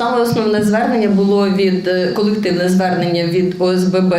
Саме основне звернення було від е, колективне звернення від ОСББ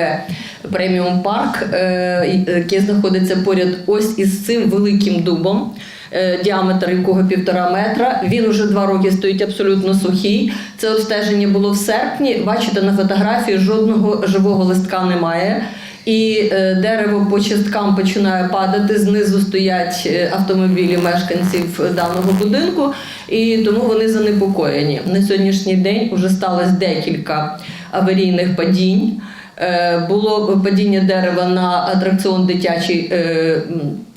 Преміум Парк, е, яке знаходиться поряд ось із цим великим дубом. е, Діаметр якого півтора метра. Він уже два роки стоїть абсолютно сухий. Це обстеження було в серпні. Бачите, на фотографії жодного живого листка немає. І е, дерево по часткам починає падати. Знизу стоять е, автомобілі мешканців даного будинку, і тому вони занепокоєні. На сьогоднішній день вже сталося декілька аварійних падінь. Е, Було падіння дерева на атракціон дитячий е,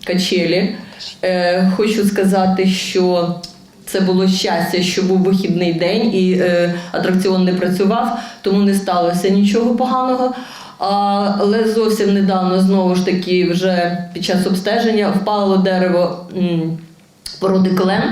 качелі. Хочу сказати, що це було щастя, що був вихідний день і атракціон не працював, тому не сталося нічого поганого. Але зовсім недавно знову ж таки, вже під час обстеження впало дерево породи клен.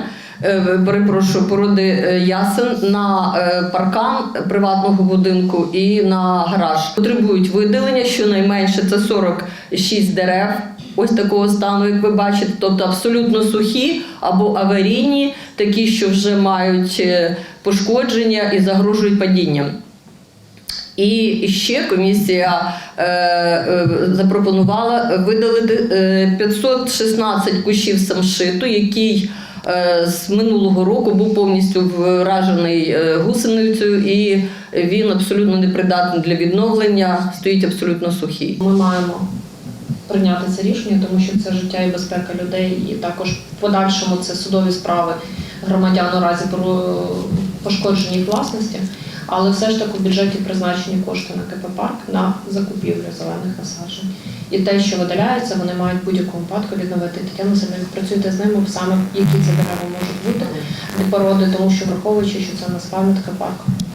е, Перепрошую, породи е, ясен на е, паркан приватного будинку і на гараж. Потребують видалення щонайменше це 46 дерев. Ось такого стану, як ви бачите, тобто абсолютно сухі або аварійні, такі, що вже мають пошкодження і загрожують падінням. І ще комісія е, е, запропонувала видалити е, 516 кущів самшиту, який е, з минулого року був повністю вражений е, гусеницею, і він абсолютно непридатний для відновлення, стоїть абсолютно сухий. Ми маємо прийняти це рішення, тому що це життя і безпека людей, і також в подальшому це судові справи громадян у разі про пошкодження їх власності. Але все ж таки в бюджеті призначені кошти на КП парк на закупівлю зелених насаджень. І те, що видаляється, вони мають будь-якому випадку відновити. Тетяна Семенів, працюйте з ними саме, які це дерева можуть бути, де породи, тому що враховуючи, що це нас пам'ятка парку.